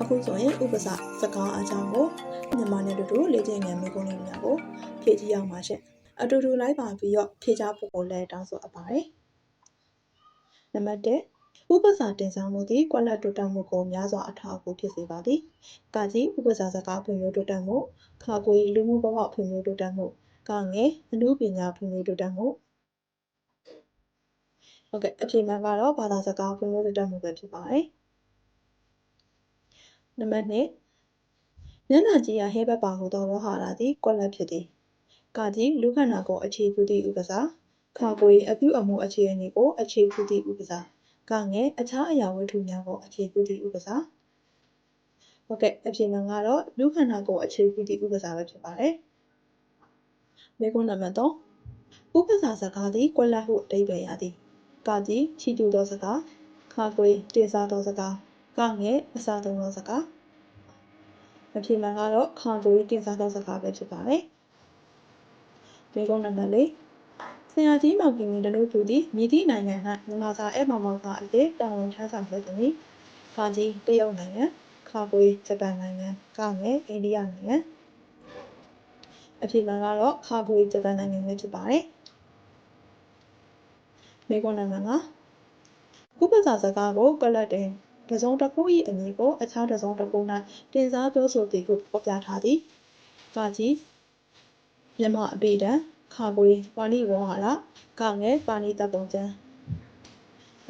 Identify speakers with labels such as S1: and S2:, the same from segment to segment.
S1: အခုဆိုရင်ဥပစာစကားအကြောင်းကိုမြန်မာနဲ့တူတူလေ့ကျင့်ငယ်မိကုန်းလေးများကိုဖြည့်ကြည့်အောင်ပါရှင့်အတူတူလိုက်ပါပြီးတော့ဖြည့်ချဖို့ကိုလည်းတောင်းဆိုအပ်ပါတယ်နံပါတ်1ဥပစာတင်ဆောင်မှုသည်ကွက်လက်တိုးတက်မှုကိုများစွာအထောက်အကူဖြစ်စေပါသည်။ကာကြီးဥပစာစကားဖွံ့ဖြိုးတိုးတက်မှုခါကွေလူမှုဘဝဖွံ့ဖြိုးတိုးတက်မှုကငယ်အမှုပညာဖွံ့ဖြိုးတိုးတက်မှုဟုတ်ကဲ့အဖြေမှန်ကတော့ဘာသာစကားဖွံ့ဖြိုးတိုးတက်မှုပဲဖြစ်ပါတယ်။ နံပါတ်2မျက်နှာကြည့်ရဟဲဘက်ပါဟူသောဝဟာရသည်ကွက်လက်ဖြစ်သည်။ကာကြီးလူခန္ဓာကိုယ်အခြေပြုသည့်ဥပစာခါကွေအပြုအမူအခြေအနေကိုအခြေပြုသည့်ဥပစာကငယ်အခြားအရာဝတ္ထုများကိုအခြေပြုသည့်ဥပစာဟုတ်ကဲ့အဖြေမှန်ကတော့လူခန္ဓာကိုယ်အခြေပြုသည့်ဥပစာပဲဖြစ်ပါတယ်။မေကွန်းနံပါတ်3ဥပစာစကားသည်ကွက်လက်ဟုအဓိပ္ပာယ်ရသည်။ကာကြီးချီကျူသောစကားခါကွေတင်စားသောစကား ကငယ်အစားသုံးသောစကားအဖြေမှန်ကတော့ခါကွေတင်စားသောစကားပဲဖြစ်ပါတယ်။မေကွန်းနံပါတ်4ဆရာကြီးမောင်ကင်တလူသူသည်မြည်သည့်နိုင်ငံ၌မြန်မာစာအဲမောင်မောင်စာအဖြစ်တာဝန်ထမ်းဆောင်ခဲ့သည်။ခါကြီးတရုတ်နိုင်ငံခါကွေဂျပန်နိုင်ငံကငယ်အိန္ဒိယနိုင်ငံအဖြေမှန်ကတော့ခါကွေဂျပန်နိုင်ငံပဲဖြစ်ပါတယ်။မေကွန်နံပါတ်5ဥပစာစကားကိုကလတ်တင် တစုံတစ်ခု၏အမည်ကိုအခြားတစုံတစ်ခု၌တင်စားပြောဆိုသည်ဟုဖော်ပြထားသည်။ကကြီးမြန်မာအပေဒံခါကွေပါဠိဝေါဟာရကငယ်ပါဏိတပ်ပုံကျမ်း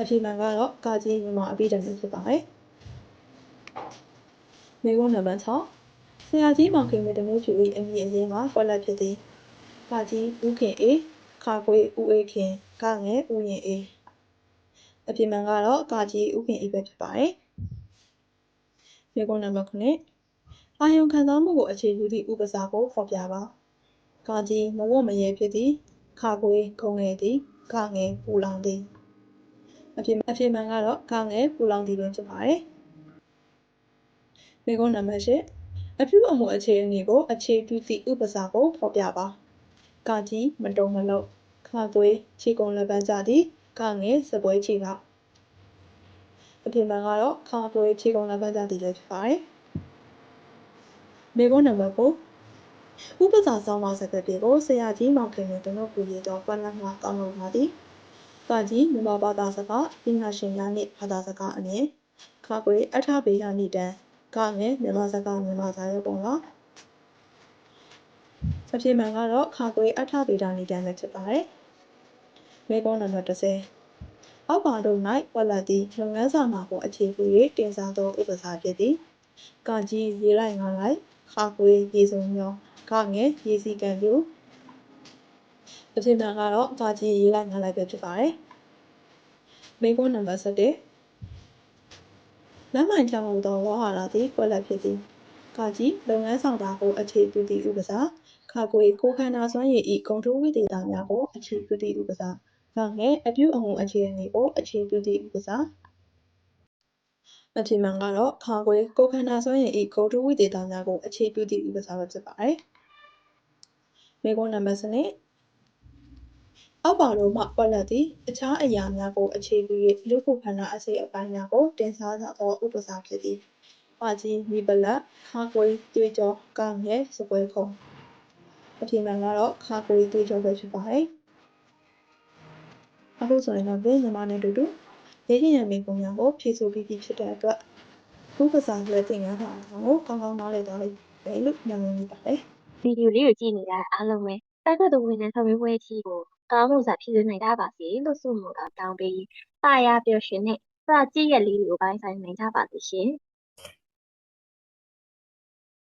S1: အဖြေမှန်ကတော့ကကြီးမြန်မာအပေဒံပဲဖြစ်ပါတယ်။မေကွန်နံပါတ်6ဆရာကြီးမောင်ခင်မတမျိုးဖြူ၏အမည်အရင်းမှာကွက်လက်ဖြစ်သည်။ကကြီးဦးခင်အေးခါကွေဦးအေးခင်ကငယ်ဦးရင်အေး အပြင်မှန်ကတော့ကာကြီးဥခင်အေးပဲဖြစ်ပါတယ်။မြေကွန်နံပါတ်9အာယုံခံစားမှုကိုအခြေပြုသည့်ဥပစာကိုဖော်ပြပါ။ကာကြီးမဝတ်မရဲဖြစ်သည်ခါကွေခုံငယ်သည်ကငယ်ပူလောင်သည်အပြင်အပြင်မှန်ကတော့ကငယ်ပူလောင်သည်ပဲဖြစ်ပါတယ်။မြေကွန်နံပါတ်10အပြုအမူအခြေအနေကိုအခြေပြုသည့်ဥပစာကိုဖော်ပြပါ။ကာကြီးမတုံမလုံးခါသွေးခြေကုံလက်ပန်းကြသည် ကငယ်စပွဲခြေကအပြင်မှန်ကတော့ခါသွေးခြေကုံလက်ပန်းကြသည်လည်းဖြစ်ပါတယ်မေကွန်နံပါတ်4ဥပစာဆောင်ပါစကားတွေကိုဆရာကြီးမောင်ခင်နဲ့တနုပ်ပူရတော့ပတ်လက်မှာတောင်းလို့ပါသည်ကကြီးမြန်မာဘာသာစကားပညာရှင်များနှင့်ဘာသာစကားအမြင်ခါကွေအထဘေးရနိတန်ကငယ်မြန်မာစကားမြန်မာစာရုပ်ပုံလားအဖြစ်မှန်ကတော့ခါကွေအထဗေဒနိတန်ပဲဖြစ်ပါတယ်။ မေကွန်နံပါတ်30အောက်ပါတို့၌ဝက်လက်သည်လုပ်ငန်းဆောင်မှာကိုအခြေပြု၍တင်စားသောဥပစာဖြစ်သည်။ကကြီးရေလိုက်ငါလိုက်ခါကွေရေစုံညောကငယ်ရေစီကံပြူအဖြစ်မှန်ကတော့ကကြီးရေလိုက်ငါလိုက်ပဲဖြစ်ပါတယ်။မေကွန်နံပါတ်7လမ်းမိုင်ကြောင်သောဝါဟာရသည်ကွက်လက်ဖြစ်သည်။ကကြီးလုပ်ငန်းဆောင်တာကိုအခြေပြုသည့်ဥပစာခါကွေကိုခန္ဓာစွမ်းရည်ဤဂုံထိုးဝိသေသများကိုအခြေပြုသည့်ဥပစာ ကငယ်အပြုအမူအခြေအနေကိုအခြေပြုသည့်ဥပစာအဖြစ်မှန်ကတော့ခါကွေကိုခန္ဓာစွမ်းရည်ဤဂုံထိုးဝိသေသများကိုအခြေပြုသည့်ဥပစာပဲဖြစ်ပါတယ်။မေကွန်နံပါတ်စနစ်အောက်ပါတို့မှပွက်လက်သည်အခြားအရာများကိုအခြေပြု၍လူခုခန္ဓာအစိတ်အပိုင်းများကိုတင်စားသောဥပစာဖြစ်သည်။ပါကြီးမိပလက်ခါကွေတွေ့ကြောကငယ်စပွဲခုံအပြင်မှန်ကတော့ခါကွေတွေ့ကြောပဲဖြစ်ပါတယ်။ အခုဆိုရင်တော့ဒီညီမနဲ့တူတူရေးချင်ရမိပုံများကိုဖြည့်ဆိုပြီးပြီဖြစ်တဲ့အတွက်ဥပစာလက်တင်ရတာကိုကောင်းကောင်းနားလည်သွားလိမ့်မယ်လို့ညွှန်မိပါတယ်။
S2: ဗီဒီယိုလေးကိုကြည့်နေတာအားလုံးပဲတိုက်ခတ်သူဝင်တဲ့ဆောင်ရွက်ပွဲကြီးကိုကောင်းမှုစွာဖြည့်သွင်းနိုင်ကြပါစေလို့ဆုမွန်တာတောင်းပေးပါရပျော်ရွှင်တဲ့စကြည့်ရက်လေးတွေကိုပိုင်းဆိုင်နိုင်ကြပါစေရှင်။